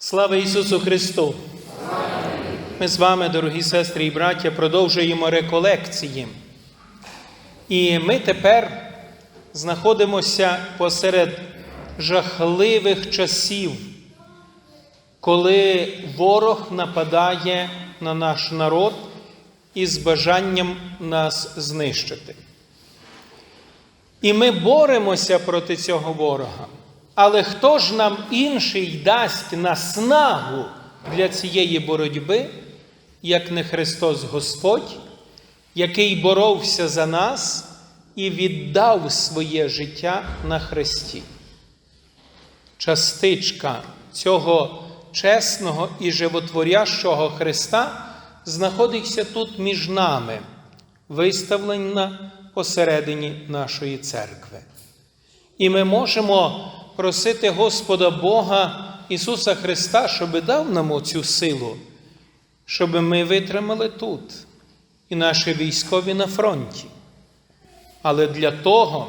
Слава Ісусу Христу! Ми з вами, дорогі сестри і браття, продовжуємо реколекції. І ми тепер знаходимося посеред жахливих часів, коли ворог нападає на наш народ із бажанням нас знищити. І ми боремося проти цього ворога. Але хто ж нам інший дасть наснагу для цієї боротьби, як не Христос Господь, який боровся за нас і віддав своє життя на Христі? Частичка цього чесного і животворящого Христа знаходиться тут між нами, виставлена посередині нашої церкви. І ми можемо просити Господа Бога Ісуса Христа, щоб дав нам оцю силу, щоб ми витримали тут і наші військові на фронті. Але для того,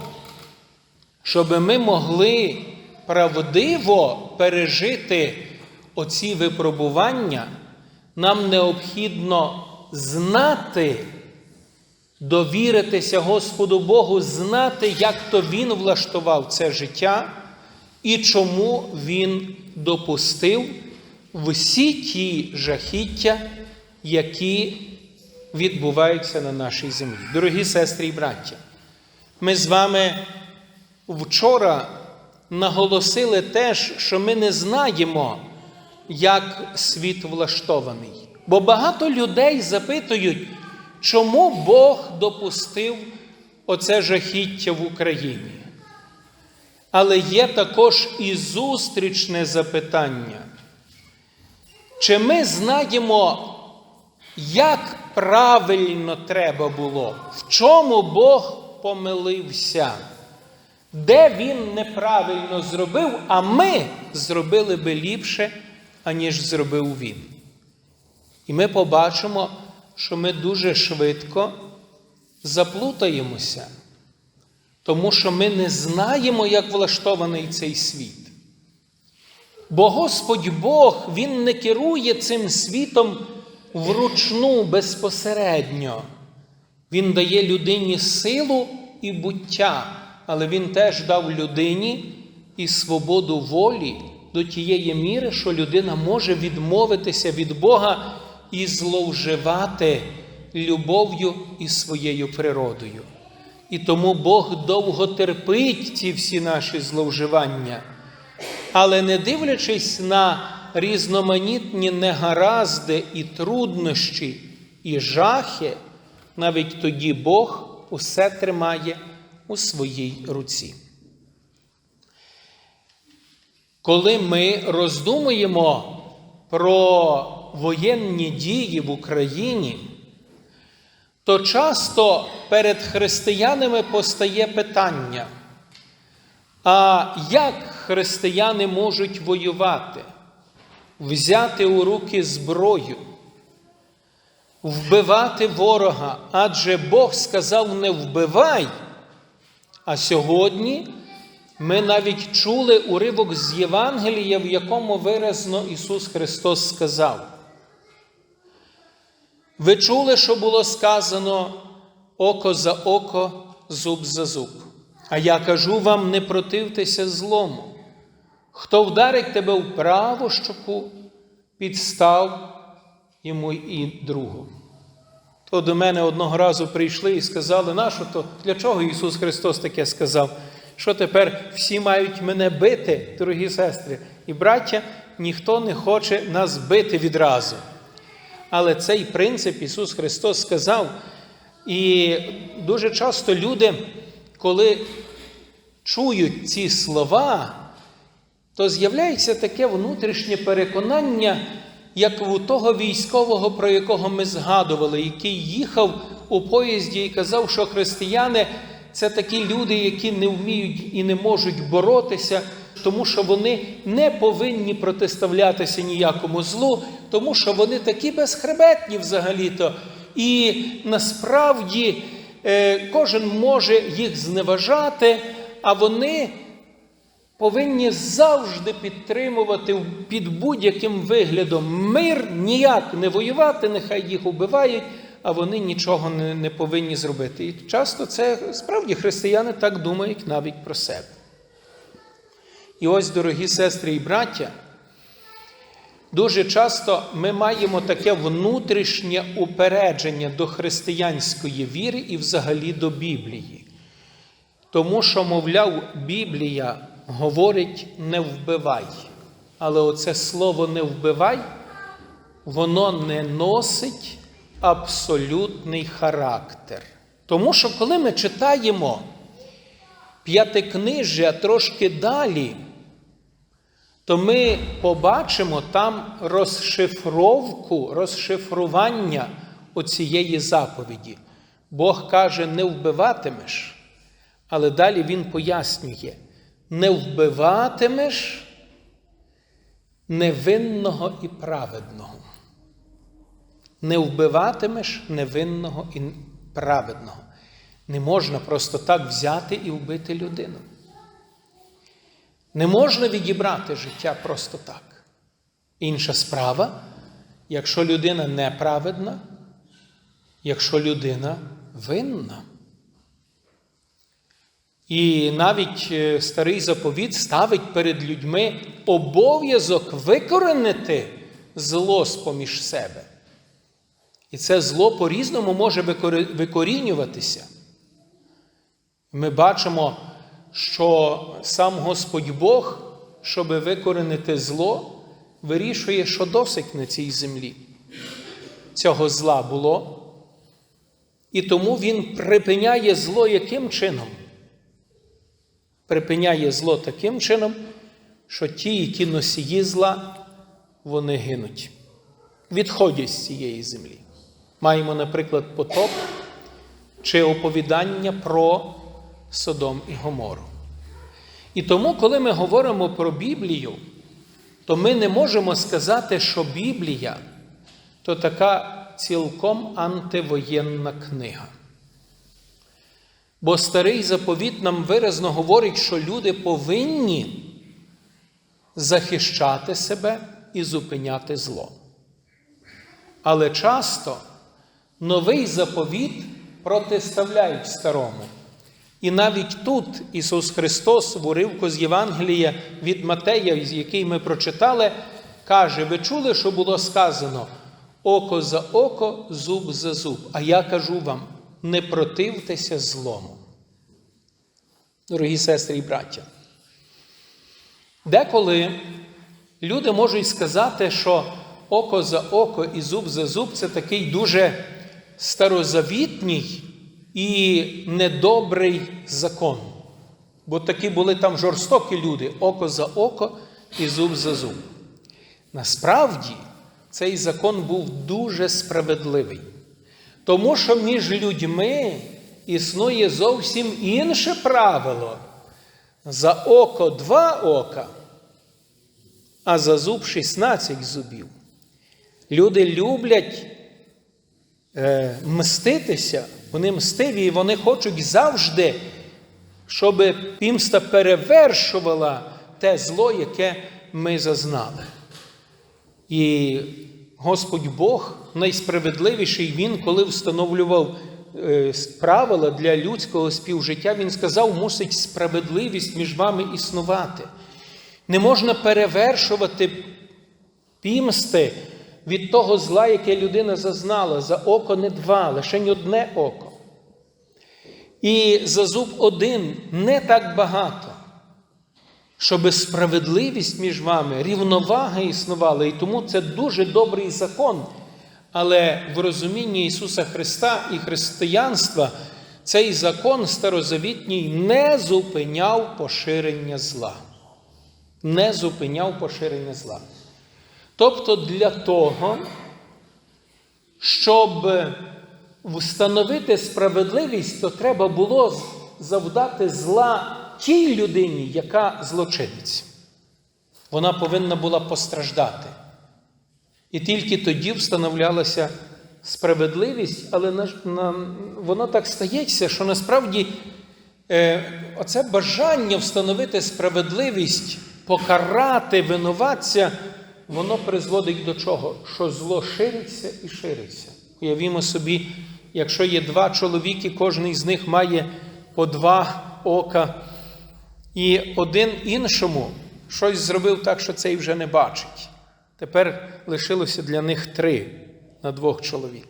щоб ми могли правдиво пережити оці випробування, нам необхідно знати, довіритися Господу Богу, знати, як то Він влаштував це життя і чому Він допустив всі ті жахіття, які відбуваються на нашій землі. Дорогі сестри і браття, ми з вами вчора наголосили теж, що ми не знаємо, як світ влаштований. Бо багато людей запитують, чому Бог допустив оце жахіття в Україні. Але є також і зустрічне запитання. Чи ми знаємо, як правильно треба було, в чому Бог помилився, де Він неправильно зробив, а ми зробили би ліпше, аніж зробив Він. І ми побачимо, що ми дуже швидко заплутаємося, тому що ми не знаємо, як влаштований цей світ. Бо Господь Бог, Він не керує цим світом вручну безпосередньо. Він дає людині силу і буття, але Він теж дав людині і свободу волі до тієї міри, що людина може відмовитися від Бога і зловживати любов'ю і своєю природою. І тому Бог довго терпить ці всі наші зловживання. Але не дивлячись на різноманітні негаразди і труднощі і жахи, навіть тоді Бог усе тримає у своїй руці. Коли ми роздумуємо про воєнні дії в Україні, то часто перед християнами постає питання, а як християни можуть воювати, взяти у руки зброю, вбивати ворога? Адже Бог сказав не вбивай. А сьогодні ми навіть чули уривок з Євангелія, в якому виразно Ісус Христос сказав. Ви чули, що було сказано око за око, зуб за зуб. А я кажу вам, не противтеся злому. Хто вдарить тебе в праву щоку, підстав йому і другу. То до мене одного разу прийшли і сказали, нащо то, для чого Ісус Христос таке сказав? Що тепер всі мають мене бити, дорогі сестри, і браття, ніхто не хоче нас бити відразу. Але цей принцип Ісус Христос сказав. І дуже часто люди, коли чують ці слова, то з'являється таке внутрішнє переконання, як у того військового, про якого ми згадували, який їхав у поїзді і казав, що християни це такі люди, які не вміють і не можуть боротися, тому що вони не повинні протиставлятися ніякому злу, тому що вони такі безхребетні взагалі-то. І насправді е, кожен може їх зневажати, а вони повинні завжди підтримувати під будь-яким виглядом мир, ніяк не воювати, нехай їх убивають, а вони нічого не, не повинні зробити. І часто це справді християни так думають навіть про себе. І ось, дорогі сестри і браття, дуже часто ми маємо таке внутрішнє упередження до християнської віри і взагалі до Біблії. Тому що, мовляв, Біблія говорить не вбивай. Але оце слово не вбивай, воно не носить абсолютний характер. Тому що, коли ми читаємо п'ятикнижжя трошки далі, то ми побачимо там розшифровку, розшифрування оцієї заповіді. Бог каже, не вбиватимеш, але далі Він пояснює: не вбиватимеш невинного і праведного. Не вбиватимеш невинного і праведного. Не можна просто так взяти і вбити людину. Не можна відібрати життя просто так. Інша справа, якщо людина неправедна, якщо людина винна. І навіть е, старий заповіт ставить перед людьми обов'язок викоренити зло з поміж себе. І це зло по-різному може викорінюватися. Ми бачимо, що сам Господь Бог, щоб викоренити зло, вирішує, що досить на цій землі. Цього зла було. І тому Він припиняє зло яким чином? Припиняє зло таким чином, що ті, які носії зла, вони гинуть, відходять з цієї землі. Маємо, наприклад, потоп чи оповідання про Содом і Гомору. І тому, коли ми говоримо про Біблію, то ми не можемо сказати, що Біблія то така цілком антивоєнна книга. Бо старий заповіт нам виразно говорить, що люди повинні захищати себе і зупиняти зло. Але часто новий заповіт протиставляють старому. І навіть тут Ісус Христос, в уривку з Євангелія від Матея, який ми прочитали, каже: ви чули, що було сказано око за око, зуб за зуб. А я кажу вам, не противтеся злому. Дорогі сестри і браття. Деколи люди можуть сказати, що око за око і зуб за зуб це такий дуже старозавітній і недобрий закон. Бо такі були там жорстокі люди око за око і зуб за зуб. Насправді, цей закон був дуже справедливий. Тому що між людьми існує зовсім інше правило. За око два ока, а за зуб 16 зубів. Люди люблять е, мститися, вони мстиві, і вони хочуть завжди, щоб пімста перевершувала те зло, яке ми зазнали. І Господь Бог найсправедливіший Він, коли встановлював е, правила для людського співжиття, Він сказав, мусить справедливість між вами існувати. Не можна перевершувати пімсти від того зла, яке людина зазнала, за око не два, лише одне око. І за зуб один не так багато щоб справедливість між вами, рівновага існувала. І тому це дуже добрий закон. Але в розумінні Ісуса Христа і християнства цей закон старозавітній не зупиняв поширення зла. Не зупиняв поширення зла. Тобто для того, щоб встановити справедливість, то треба було завдати зла тій людині, яка злочинець. Вона повинна була постраждати. І тільки тоді встановлялася справедливість, але на, на, воно так стається, що насправді е, оце бажання встановити справедливість, покарати винуватця, воно призводить до чого? Що зло шириться і шириться. Уявімо собі, якщо є два чоловіки, кожен з них має по два ока, і один іншому щось зробив так, що цей вже не бачить. Тепер лишилося для них три на двох чоловік.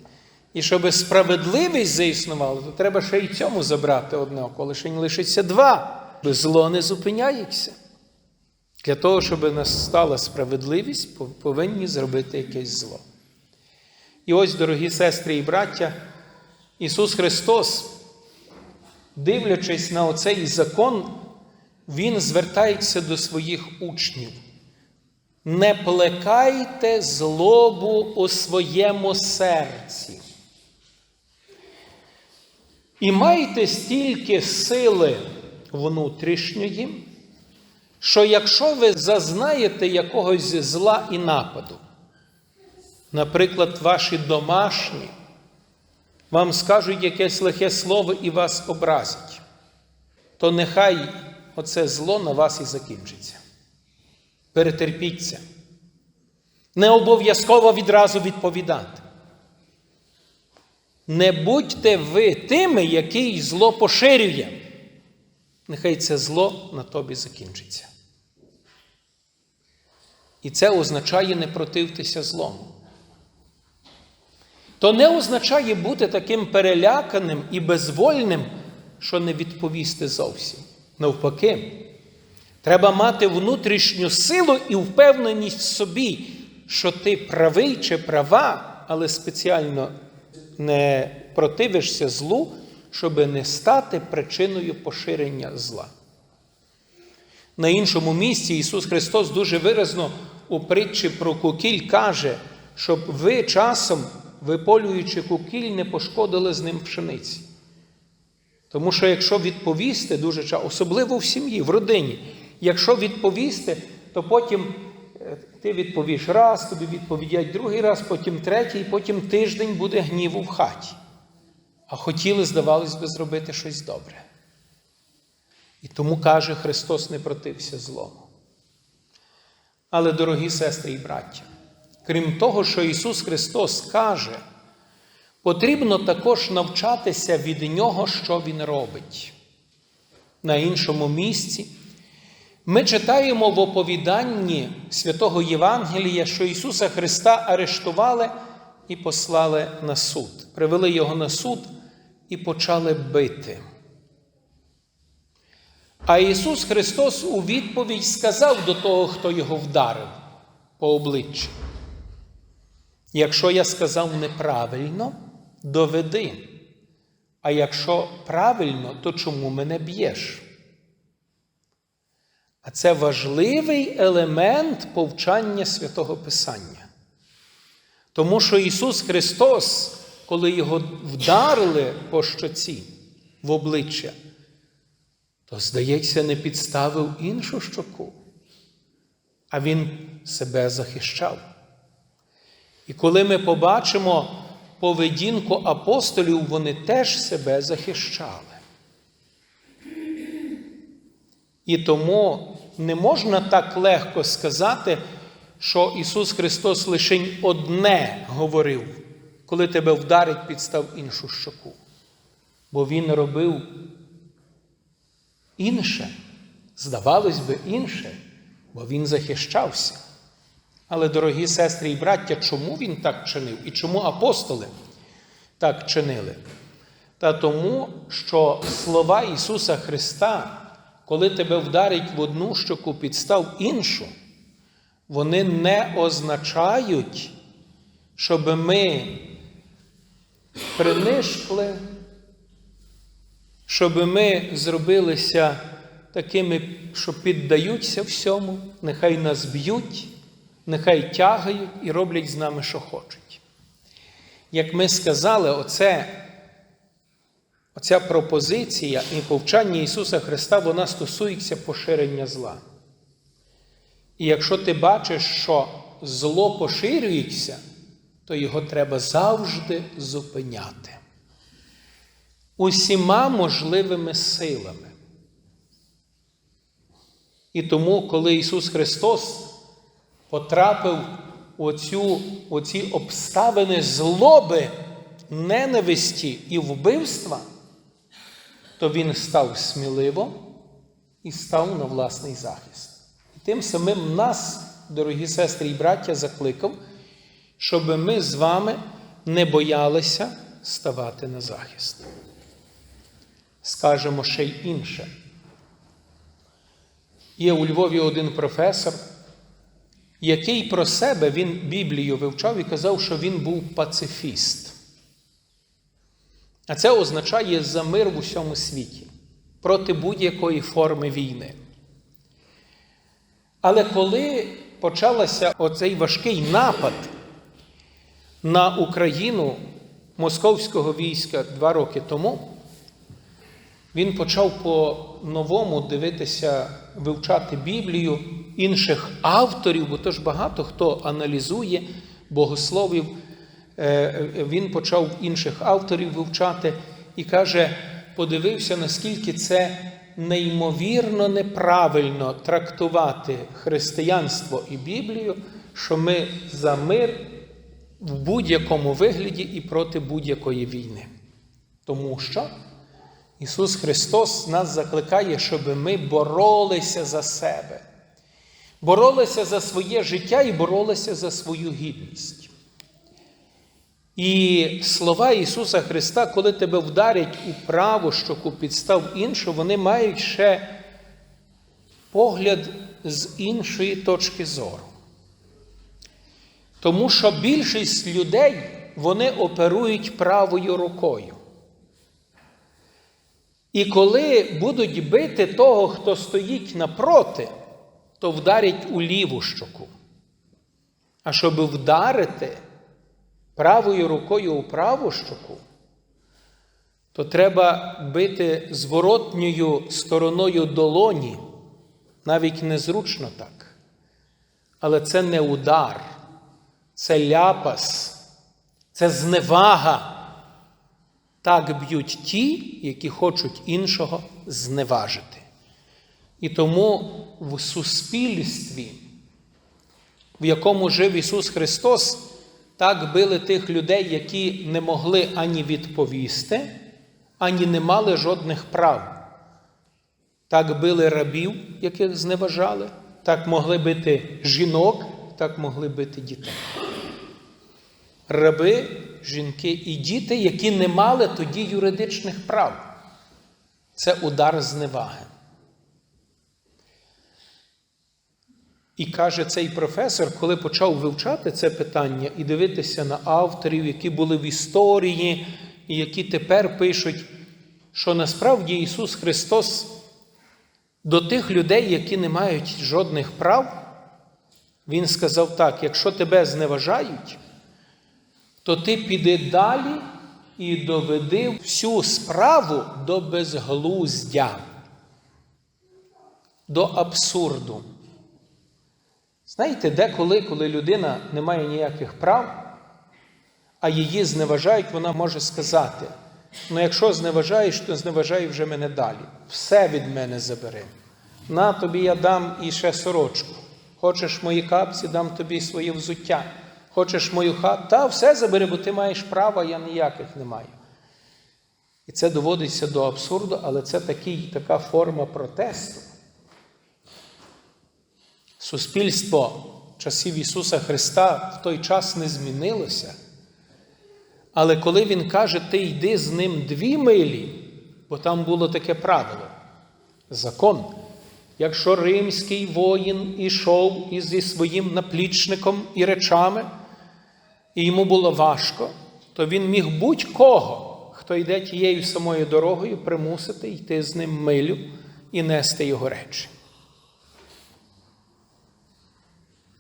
І щоб справедливість заіснувала, то треба ще й цьому забрати одне око, лише лишиться два. Бо зло не зупиняється. Для того, щоб настала справедливість, повинні зробити якесь зло. І ось, дорогі сестри і браття, Ісус Христос, дивлячись на оцей закон, Він звертається до своїх учнів. Не плекайте злобу у своєму серці. І майте стільки сили внутрішньої, що якщо ви зазнаєте якогось зла і нападу, наприклад, ваші домашні, вам скажуть якесь лихе слово і вас образять, то нехай оце зло на вас і закінчиться. Перетерпіться. Не обов'язково відразу відповідати. Не будьте ви тими, який зло поширює. Нехай це зло на тобі закінчиться. І це означає не противтеся злому. То не означає бути таким переляканим і безвольним, що не відповісти зовсім. Навпаки, треба мати внутрішню силу і впевненість в собі, що ти правий чи права, але спеціально не противишся злу, щоб не стати причиною поширення зла. На іншому місці Ісус Христос дуже виразно у притчі про кукіль каже, щоб ви часом, виполюючи кукіль, не пошкодили з ним пшениці. Тому що якщо відповісти дуже часто, особливо в сім'ї, в родині, якщо відповісти, то потім е, ти відповіш раз, тобі відповідять другий раз, потім третій, потім тиждень буде гніву в хаті. А хотіли, здавалось би, зробити щось добре. І тому каже Христос не протився злому. Але, дорогі сестри і браття, крім того, що Ісус Христос каже, потрібно також навчатися від Нього, що Він робить. На іншому місці ми читаємо в оповіданні святого Євангелія, що Ісуса Христа арештували і послали на суд. Привели Його на суд і почали бити. А Ісус Христос у відповідь сказав до того, хто його вдарив по обличчю. Якщо я сказав неправильно, доведи. А якщо правильно, то чому мене б'єш? А це важливий елемент повчання святого Писання. Тому що Ісус Христос, коли Його вдарили по щоці в обличчя, то, здається, не підставив іншу щоку, а Він себе захищав. І коли ми побачимо поведінку апостолів, вони теж себе захищали. І тому не можна так легко сказати, що Ісус Христос лише одне говорив, коли тебе вдарить, підстав іншу щоку. Бо Він робив інше, здавалось би, інше, бо Він захищався. Але, дорогі сестри і браття, чому Він так чинив і чому апостоли так чинили? Та тому, що слова Ісуса Христа, коли тебе вдарить в одну щоку, підстав іншу, вони не означають, щоб ми принишкли, щоб ми зробилися такими, що піддаються всьому, нехай нас б'ють, нехай тягають і роблять з нами, що хочуть. Як ми сказали, оце, оця пропозиція і повчання Ісуса Христа, вона стосується поширення зла. І якщо ти бачиш, що зло поширюється, то його треба завжди зупиняти. Усіма можливими силами. І тому, коли Ісус Христос потрапив у оцю, оці обставини злоби, ненависті і вбивства, то Він став сміливо і став на власний захист. І тим самим нас, дорогі сестри і браття, закликав, щоб ми з вами не боялися ставати на захист. Скажемо ще й інше. Є у Львові один професор, який про себе він Біблію вивчав і казав, що він був пацифіст. А це означає за мир в усьому світі проти будь-якої форми війни. Але коли почався оцей важкий напад на Україну московського війська два роки тому, він почав по-новому дивитися, вивчати Біблію інших авторів, бо то ж багато хто аналізує богословів. Він почав інших авторів вивчати і каже, подивився, наскільки це неймовірно неправильно трактувати християнство і Біблію, що ми за мир в будь-якому вигляді і проти будь-якої війни. Тому що Ісус Христос нас закликає, щоб ми боролися за себе, боролися за своє життя і боролися за свою гідність. І слова Ісуса Христа, коли тебе вдарять у праву щоку підстав іншу, вони мають ще погляд з іншої точки зору. Тому що більшість людей вони оперують правою рукою. І коли будуть бити того, хто стоїть напроти, то вдарять у ліву щоку. А щоб вдарити правою рукою у праву щоку, то треба бити зворотньою стороною долоні, навіть незручно так. Але це не удар, це ляпас, це зневага. Так б'ють ті, які хочуть іншого зневажити. І тому в суспільстві, в якому жив Ісус Христос, так били тих людей, які не могли ані відповісти, ані не мали жодних прав. Так били рабів, яких зневажали, так могли бити жінок, так могли бити дітей. Раби, жінки і діти, які не мали тоді юридичних прав. Це удар зневаги. І каже цей професор, коли почав вивчати це питання і дивитися на авторів, які були в історії, і які тепер пишуть, що насправді Ісус Христос до тих людей, які не мають жодних прав, Він сказав так: якщо тебе зневажають, то ти піди далі і доведи всю справу до безглуздя, до абсурду. Знаєте, деколи, коли людина не має ніяких прав, а її зневажають, вона може сказати: ну, якщо зневажаєш, то зневажай вже мене далі. Все від мене забери. На тобі я дам і сорочку. Хочеш мої капці, дам тобі своє взуття. Хочеш мою хату, та все забери, бо ти маєш право, я ніяких не маю. І це доводиться до абсурду, але це такий, така форма протесту. Суспільство часів Ісуса Христа в той час не змінилося. Але коли Він каже, ти йди з ним дві милі, бо там було таке правило, закон. Якщо римський воїн ішов зі своїм наплічником і речами, і йому було важко, то він міг будь-кого, хто йде тією самою дорогою, примусити йти з ним милю і нести його речі.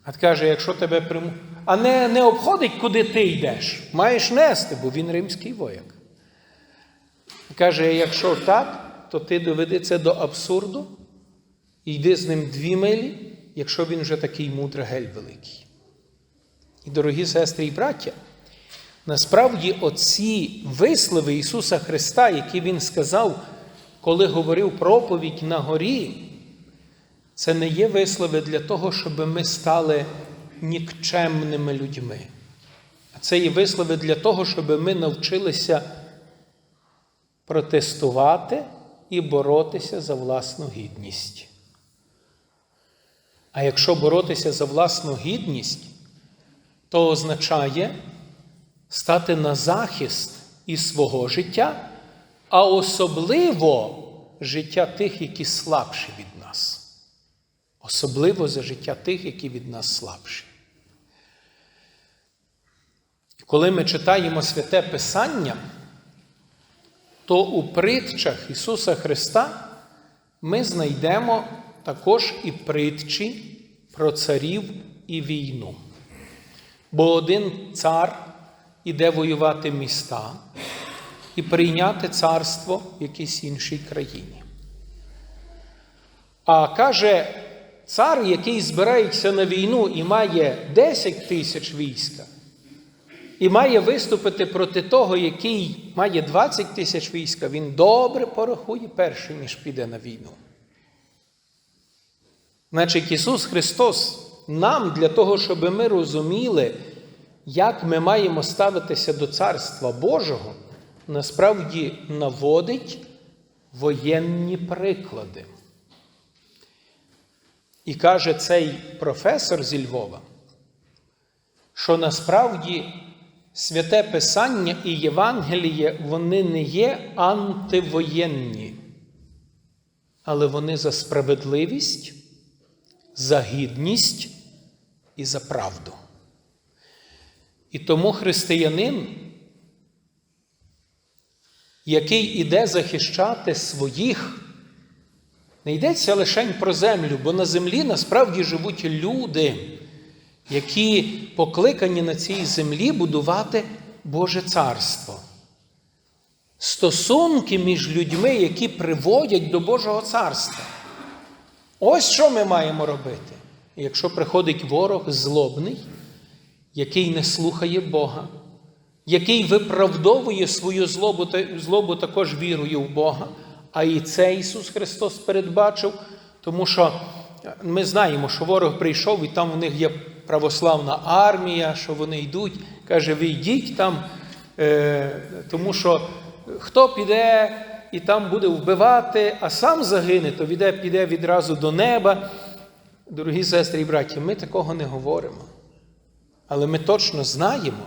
А каже, якщо тебе приму... А не не обходить, куди ти йдеш, маєш нести, бо він римський вояк. Каже, якщо так, то ти доведи це до абсурду йди з ним дві милі, якщо він вже такий мудрагель великий. І, дорогі сестри і браття, насправді оці вислови Ісуса Христа, які Він сказав, коли говорив проповідь на горі, це не є вислови для того, щоб ми стали нікчемними людьми. А це є вислови для того, щоб ми навчилися протестувати і боротися за власну гідність. А якщо боротися за власну гідність, то означає стати на захист і свого життя, а особливо життя тих, які слабші від нас. Особливо за життя тих, які від нас слабші. Коли ми читаємо святе Писання, то у притчах Ісуса Христа ми знайдемо також і притчі про царів і війну. Бо один цар іде воювати міста і прийняти царство в якійсь іншій країні. А каже, цар, який збирається на війну і має 10 тисяч війська, і має виступити проти того, який має 20 тисяч війська, він добре порахує перший, ніж піде на війну. Значить, Ісус Христос нам для того, щоб ми розуміли, як ми маємо ставитися до Царства Божого, насправді наводить воєнні приклади. І каже цей професор зі Львова, що насправді святе Писання і Євангеліє вони не є антивоєнні, але вони за справедливість, за гідність і за правду. І тому християнин, який іде захищати своїх, не йдеться лише про землю, бо на землі насправді живуть люди, які покликані на цій землі будувати Боже Царство. Стосунки між людьми, які приводять до Божого царства. Ось що ми маємо робити. Якщо приходить ворог злобний, який не слухає Бога, який виправдовує свою злобу, злобу також вірою в Бога, а і це Ісус Христос передбачив, тому що ми знаємо, що ворог прийшов, і там в них є православна армія, що вони йдуть, каже, ви йдіть там, е, тому що хто піде і там буде вбивати, а сам загине, то піде, піде відразу до неба. Дорогі сестри і браті, ми такого не говоримо. Але ми точно знаємо,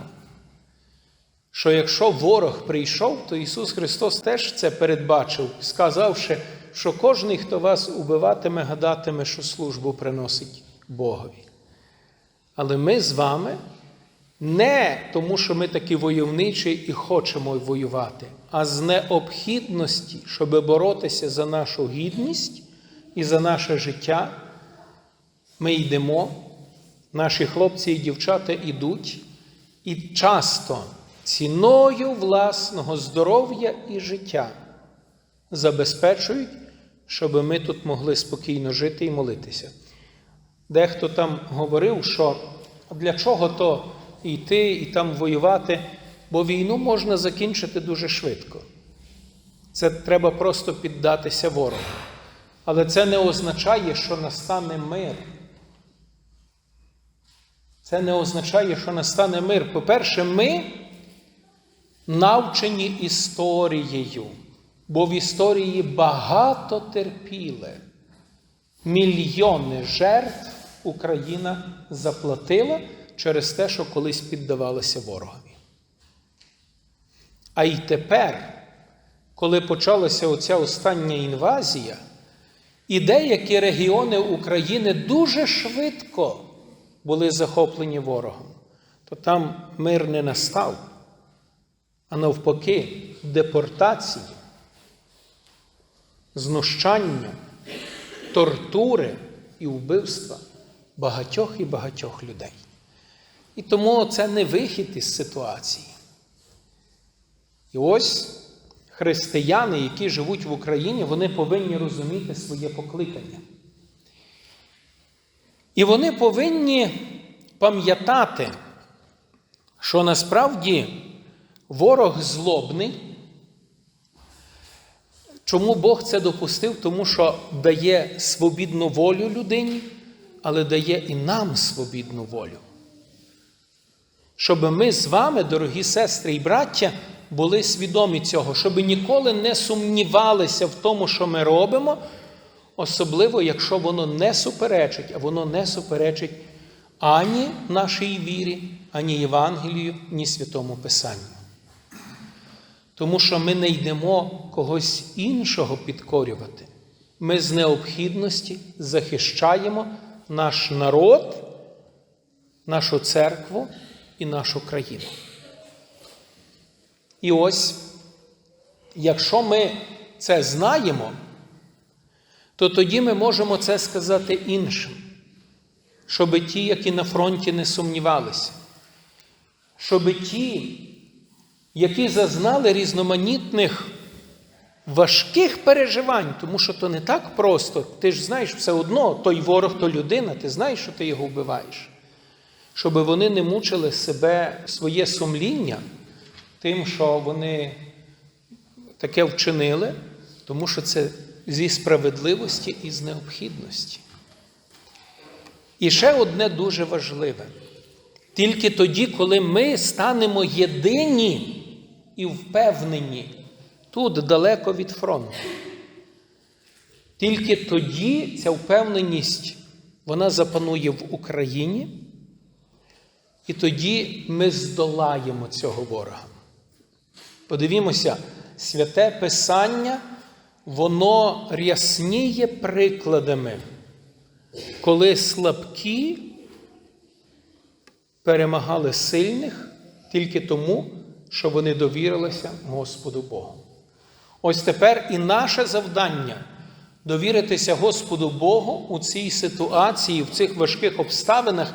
що якщо ворог прийшов, то Ісус Христос теж це передбачив, сказавши, що кожен, хто вас убиватиме, гадатиме, що службу приносить Богові. Але ми з вами не тому, що ми такі войовничі і хочемо воювати, а з необхідності, щоб боротися за нашу гідність і за наше життя, ми йдемо, наші хлопці і дівчата йдуть, і часто ціною власного здоров'я і життя забезпечують, щоб ми тут могли спокійно жити і молитися. Дехто там говорив, що для чого то йти і там воювати, бо війну можна закінчити дуже швидко. Це треба просто піддатися ворогу. Але це не означає, що настане мир. Це не означає, що настане мир. По-перше, ми навчені історією, бо в історії багато терпіли. Мільйони жертв Україна заплатила через те, що колись піддавалася ворогові. А й тепер, коли почалася оця остання інвазія, і деякі регіони України дуже швидко були захоплені ворогом, то там мир не настав, а навпаки, депортації, знущання, тортури і вбивства багатьох і багатьох людей. І тому це не вихід із ситуації. І ось християни, які живуть в Україні, вони повинні розуміти своє покликання. І вони повинні пам'ятати, що насправді ворог злобний. Чому Бог це допустив? Тому що дає свобідну волю людині, але дає і нам свобідну волю. Щоб ми з вами, дорогі сестри і браття, були свідомі цього, щоб ніколи не сумнівалися в тому, що ми робимо, особливо, якщо воно не суперечить, а воно не суперечить ані нашій вірі, ані Євангелію, ні Святому Писанню. Тому що ми не йдемо когось іншого підкорювати. Ми з необхідності захищаємо наш народ, нашу церкву і нашу країну. І ось, якщо ми це знаємо, то тоді ми можемо це сказати іншим, щоб ті, які на фронті не сумнівалися, щоб ті, які зазнали різноманітних важких переживань, тому що то не так просто. Ти ж знаєш все одно, той ворог, то людина, ти знаєш, що ти його вбиваєш. Щоб вони не мучили себе своє сумління тим, що вони таке вчинили, тому що це зі справедливості і з необхідності. І ще одне дуже важливе. Тільки тоді, коли ми станемо єдині і впевнені тут далеко від фронту. Тільки тоді ця впевненість вона запанує в Україні, і тоді ми здолаємо цього ворога. Подивімося, святе Писання, воно рясніє прикладами, коли слабкі перемагали сильних тільки тому, що вони довірилися Господу Богу. Ось тепер і наше завдання довіритися Господу Богу у цій ситуації, в цих важких обставинах,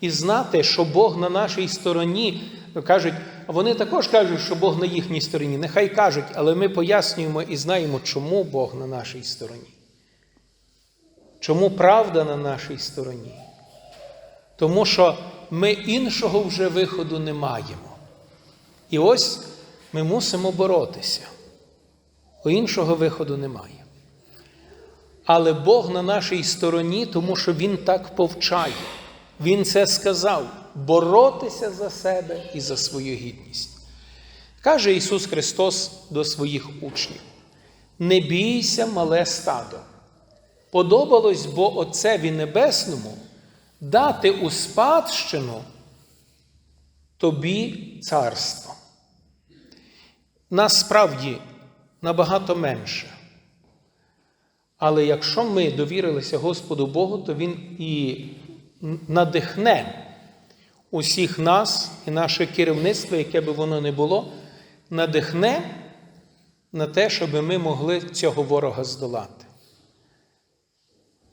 і знати, що Бог на нашій стороні. Кажуть, вони також кажуть, що Бог на їхній стороні. Нехай кажуть, але ми пояснюємо і знаємо, чому Бог на нашій стороні. Чому правда на нашій стороні? Тому що ми іншого вже виходу не маємо. І ось ми мусимо боротися. Бо іншого виходу немає. Але Бог на нашій стороні, тому що Він так повчає. Він це сказав боротися за себе і за свою гідність. Каже Ісус Христос до своїх учнів: Не бійся, мале стадо. Подобалось бо Отцеві Небесному дати у спадщину тобі царство. Насправді набагато менше. Але якщо ми довірилися Господу Богу, то Він і надихне усіх нас і наше керівництво, яке би воно не було, надихне на те, щоб ми могли цього ворога здолати.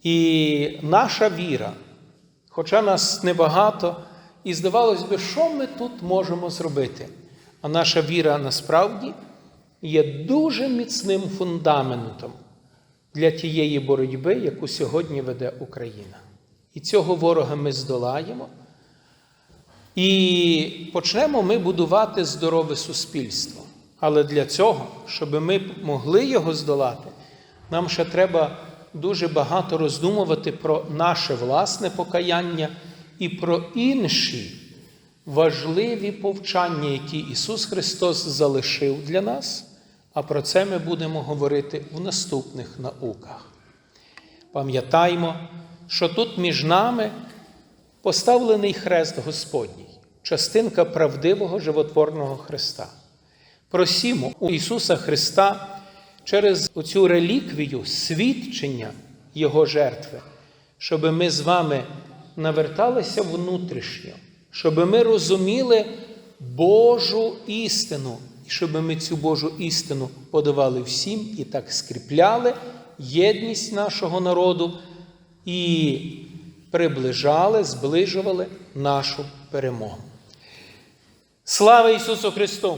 І наша віра, хоча нас небагато, і здавалось би, що ми тут можемо зробити? А наша віра насправді є дуже міцним фундаментом для тієї боротьби, яку сьогодні веде Україна. І цього ворога ми здолаємо. І почнемо ми будувати здорове суспільство. Але для цього, щоб ми могли його здолати, нам ще треба дуже багато роздумувати про наше власне покаяння і про інші важливі повчання, які Ісус Христос залишив для нас. А про це ми будемо говорити в наступних науках. Пам'ятаймо, що тут між нами поставлений хрест Господній, частинка правдивого животворного Христа. Просімо у Ісуса Христа через оцю реліквію свідчення Його жертви, щоб ми з вами наверталися внутрішньо, щоб ми розуміли Божу істину, і щоб ми цю Божу істину подавали всім і так скріпляли єдність нашого народу і приближали, зближували нашу перемогу. Слава Ісусу Христу!